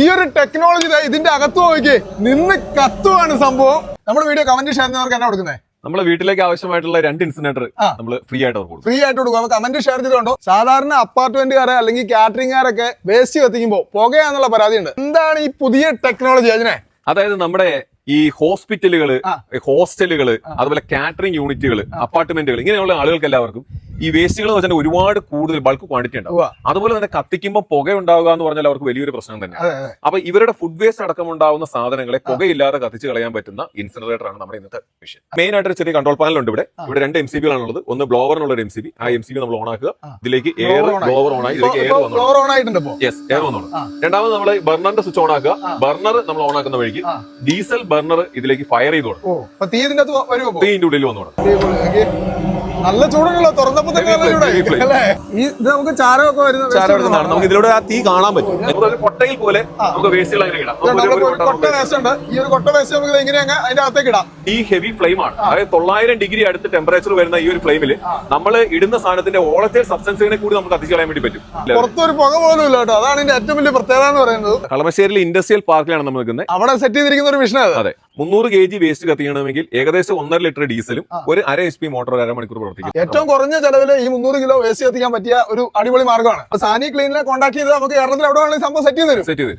ഈ ഒരു ടെക്നോളജി ഇതിന്റെ അകത്ത് നോക്കി നിന്ന് കത്തുവാണ് സംഭവം. നമ്മുടെ വീഡിയോ കമന്റ് ഷെയർ ചെയ്യുന്നവർക്ക് എന്നാ കൊടുക്കുന്നത് നമ്മളെ വീട്ടിലേക്ക് ആവശ്യമായിട്ടുള്ള രണ്ട് ഇൻസിനേറ്റർ നമ്മൾ ഫ്രീ ആയിട്ട് കൊടുക്കും. ഫ്രീ ആയിട്ട് കൊടുക്കും. അപ്പൊ കമന്റ് ഷെയർ ചെയ്തുകൊണ്ടോ സാധാരണ അപ്പാർട്ട്മെന്റുകാരെ അല്ലെങ്കിൽ കാറ്ററിംഗുകാരൊക്കെ വേസ്റ്റ് കത്തിക്കുമ്പോൾ പുകയാന്നുള്ള പരാതിയുണ്ട്. എന്താണ് ഈ പുതിയ ടെക്നോളജി അതിനെ? അതായത് നമ്മുടെ ഈ ഹോസ്പിറ്റലുകൾ ഹോസ്റ്റലുകൾ ഹോസ്റ്റലുകൾ അതുപോലെ കാറ്ററിംഗ് യൂണിറ്റുകൾ അപ്പാർട്ട്മെന്റുകൾ ഇങ്ങനെയുള്ള ആളുകൾക്ക് എല്ലാവർക്കും ഈ വേസ്റ്റുകൾ എന്ന് വെച്ചാൽ ഒരുപാട് കൂടുതൽ ബൾക്ക് ക്വാണ്ടിറ്റി ഉണ്ടാവും. അതുപോലെ തന്നെ കത്തിക്കുമ്പോൾ പുക ഉണ്ടാവുക എന്ന് പറഞ്ഞാൽ അവർക്ക് വലിയൊരു പ്രശ്നം തന്നെ. അപ്പൊ ഇവരുടെ ഫുഡ് വേസ്റ്റ് അടക്കം ഉണ്ടാവുന്ന സാധനങ്ങളെ പുകയില്ലാതെ കത്തിച്ച് കളയാൻ പറ്റുന്ന ഇൻസിനറേറ്റർ ആണ് നമ്മുടെ ഇന്നത്തെ വിഷയം മെയിൻ ആയിട്ട് ഒരു ചെറിയ കൺട്രോൾ പാനൽ ഉണ്ട് ഇവിടെ. ഇവിടെ രണ്ട് എം സി ബികളാണുള്ളത് ഒന്ന് ബ്ലോവർ എന്നുള്ള ഒരു എം സി ബി ആ എം സി ബി നമ്മൾ ഓൺ ആക്കുക. ഇതിലേക്ക് എയർ. ബ്ലോവർ ഓൺ ആയി. ഇതിലേക്ക് എയർ വന്നു യെസ് എയർ വന്നോളൂ. രണ്ടാമത് നമ്മൾ ബർണറിന്റെ സ്വിച്ച് ഓൺ ആക്കുക. ബർണർ നമ്മൾ ഓൺ ആക്കുന്ന വഴിക്ക് ഡീസൽ ബർണർ ഇതിലേക്ക് ഫയർ ചെയ്തോളൂ തീ ഇതിന്റെ ഉള്ളിൽ വന്നോളൂ. നല്ല ചൂടുണ്ടല്ലോ തുറന്നപ്പോ തന്നെ നല്ല ചൂടായി. അല്ലേ? ഈ ഇത് നമുക്ക് ചാരമൊക്കെ വരുന്നത് waste ചാരം എടുക്കുന്നതാണ് വരുന്നതാണ്. നമുക്ക് ഇതിലൂടെ ആ തീ കാണാൻ പറ്റും. ഒരു കൊട്ടയിൽ പോലെ നമുക്ക് വേസ്റ്റുകൾ അങ്ങനെ ഇടാം. നമുക്ക് ഒരു- കൊട്ട വേസ്റ്റ് ഉണ്ട്. ഈ ഒരു കൊട്ട വേസ്റ്റ് നമുക്ക് ഇത് ഇങ്ങനെ അങ്ങ് അതിന്റെ അകത്തേക്ക് ഇടാം? ഈ ഹെവി ഫ്ലെയിം ആണ്. അതായത് തൊള്ളായിരം ഡിഗ്രി അടുത്ത് ടെമ്പറേച്ചർ വരുന്ന ഈ ഒരു ഫ്ലെയിമിൽ നമ്മൾ ഇടുന്ന സാധനത്തിന്റെ ഓളത്തെ സബ്സ്റ്റൻസിനെ കൂടി നമുക്ക് കളയാൻ വേണ്ടി പറ്റും. പുറത്തൊരു പുക പോലും ഇല്ല കേട്ടോ. അതാണ് ഇതിന്റെ ഏറ്റവും വലിയ പ്രത്യേകത എന്ന് പറയുന്നത്. കളമശ്ശേരിയിലെ ഇൻഡസ്ട്രിയൽ പാർക്കിലാണ് നമ്മൾ നിൽക്കുന്നത്. അവിടെ സെറ്റ് ചെയ്തിരിക്കുന്ന ഒരു മിഷനാണ് അതെ. മുന്നൂറ് കെ ജി വേസ്റ്റ് കത്തിക്കണമെങ്കിൽ ഏകദേശം ഒന്നര ലിറ്റർ ഡീസലും ഒരു അര എച്ച് പി മോട്ടോർ അരമണിക്കൂർ പ്രവർത്തിക്കും ഏറ്റവും കുറഞ്ഞ ചെലവിൽ ഈ മുന്നൂറ് കിലോ വേസ്റ്റ് എത്തിക്കാൻ പറ്റിയ ഒരു അടിപൊളി മാർഗമാണ്. സാനി ക്ലീനിനെ കോൺടാക്ട് ചെയ്ത് നമുക്ക് കേരളത്തിൽ എവിടെ വേണമെങ്കിലും സംഭവം സെറ്റ് ചെയ്ത് തരും. സെറ്റ് ചെയ്ത് തരും.